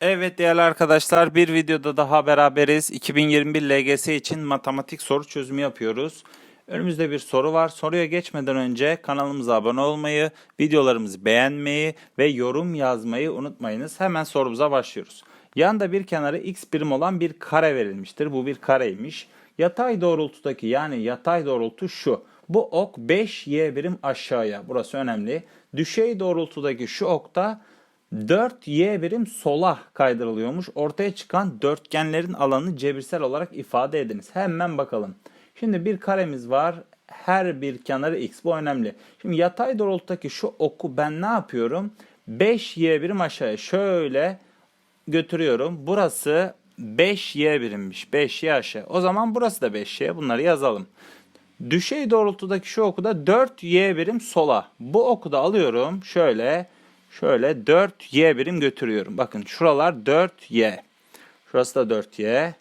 Evet değerli arkadaşlar bir videoda daha beraberiz. 2021 LGS için matematik soru çözümü yapıyoruz. Önümüzde bir soru var. Soruya geçmeden önce kanalımıza abone olmayı, videolarımızı beğenmeyi ve yorum yazmayı unutmayınız. Hemen sorumuza başlıyoruz. Yanında bir kenarı x birim olan bir kare verilmiştir. Bu bir kareymiş. Yatay doğrultudaki yani yatay doğrultu şu. Bu ok 5y birim aşağıya. Burası önemli. Düşey doğrultudaki şu ok da 4y birim sola kaydırılıyormuş. Ortaya çıkan dörtgenlerin alanını cebirsel olarak ifade ediniz. Hemen bakalım. Şimdi bir karemiz var. Her bir kenarı x. Bu önemli. Şimdi yatay doğrultudaki şu oku ben ne yapıyorum? 5y birim aşağıya şöyle götürüyorum. Burası 5y birimmiş. 5y aşağı. O zaman burası da 5y. Bunları yazalım. Düşey doğrultudaki şu oku da 4y birim sola. Bu oku da alıyorum. Şöyle şöyle 4y birim götürüyorum. Bakın şuralar 4y. Şurası da 4y.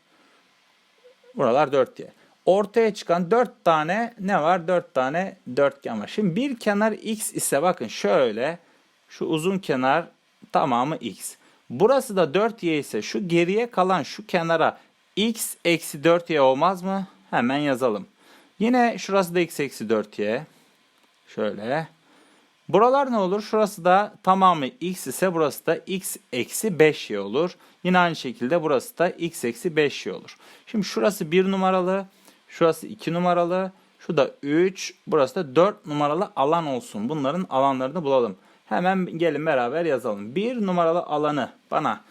Buralar 4y. Ortaya çıkan 4 tane ne var? 4 tane dörtgen var. Şimdi bir kenar x ise bakın şöyle şu uzun kenar tamamı x. Burası da 4y ise şu geriye kalan şu kenara x eksi 4y olmaz mı? Hemen yazalım. Yine şurası da x eksi 4y. Şöyle. Buralar ne olur? Şurası da tamamı x ise burası da x eksi 5y olur. Yine aynı şekilde burası da x eksi 5y olur. Şimdi şurası 1 numaralı. Şurası 2 numaralı. Şu da 3. Burası da 4 numaralı alan olsun. Bunların alanlarını bulalım. Hemen gelin beraber yazalım. 1 numaralı alanı bana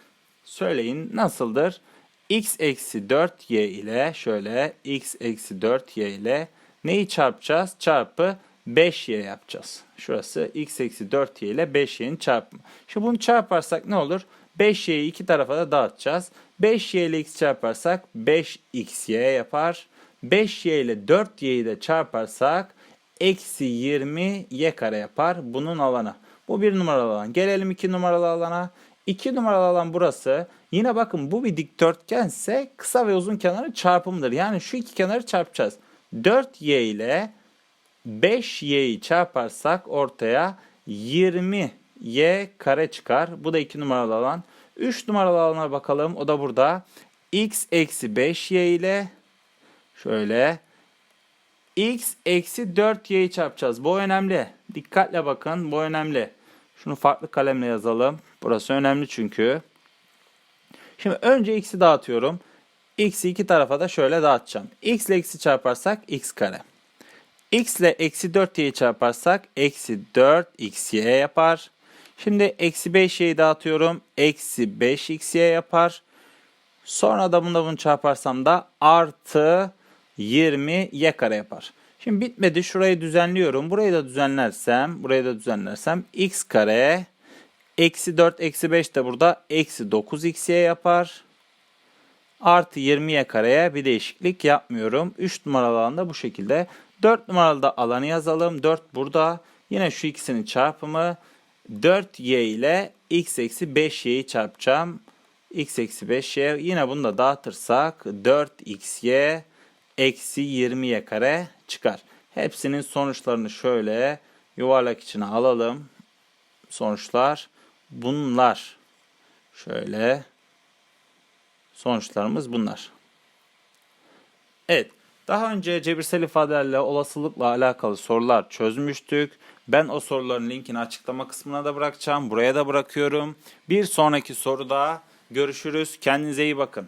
söyleyin nasıldır? x eksi 4y ile şöyle x eksi 4y ile neyi çarpacağız? Çarpı 5y yapacağız. Şurası x eksi 4y ile 5y'nin çarpımı. Şimdi bunu çarparsak ne olur? 5y'yi iki tarafa da dağıtacağız. 5y ile x çarparsak 5xy yapar. 5y ile 4y'yi de çarparsak eksi 20y kare yapar. Bunun alanı. Bu bir numaralı alan. Gelelim iki numaralı alana. 2 numaralı alan burası. Yine bakın bu bir dikdörtgense kısa ve uzun kenarın çarpımıdır. Yani şu iki kenarı çarpacağız. 4y ile 5y'yi çarparsak ortaya 20y kare çıkar. Bu da 2 numaralı alan. 3 numaralı alana bakalım. O da burada. x eksi 5y ile şöyle x eksi 4y'yi çarpacağız. Bu önemli. Dikkatle bakın. Bu önemli. Şunu farklı kalemle yazalım. Burası önemli çünkü. Şimdi önce x'i dağıtıyorum. x'i iki tarafa da şöyle dağıtacağım. x ile x'i çarparsak x kare. X ile eksi 4y'yi çarparsak eksi 4 xy yapar. Şimdi eksi 5y'yi dağıtıyorum. Eksi 5xy yapar. Sonra da bunda bunu çarparsam da artı 20 y kare yapar. Şimdi bitmedi. Şurayı düzenliyorum. Burayı da düzenlersem, burayı da düzenlersem x kare eksi 4 eksi 5 de burada eksi 9xy yapar. Artı 20y kareye bir değişiklik yapmıyorum. 3 numaralı alanda bu şekilde. 4 numaralı alanı yazalım. 4 burada. Yine şu ikisinin çarpımı 4y ile x eksi 5y'yi çarpacağım. x eksi 5y yine bunu da dağıtırsak 4xy eksi 20y kare çıkar. Hepsinin sonuçlarını şöyle yuvarlak içine alalım. Sonuçlar bunlar. Şöyle sonuçlarımız bunlar. Evet. Daha önce cebirsel ifadelerle olasılıkla alakalı sorular çözmüştük. Ben o soruların linkini açıklama kısmına da bırakacağım. Buraya da bırakıyorum. Bir sonraki soruda görüşürüz. Kendinize iyi bakın.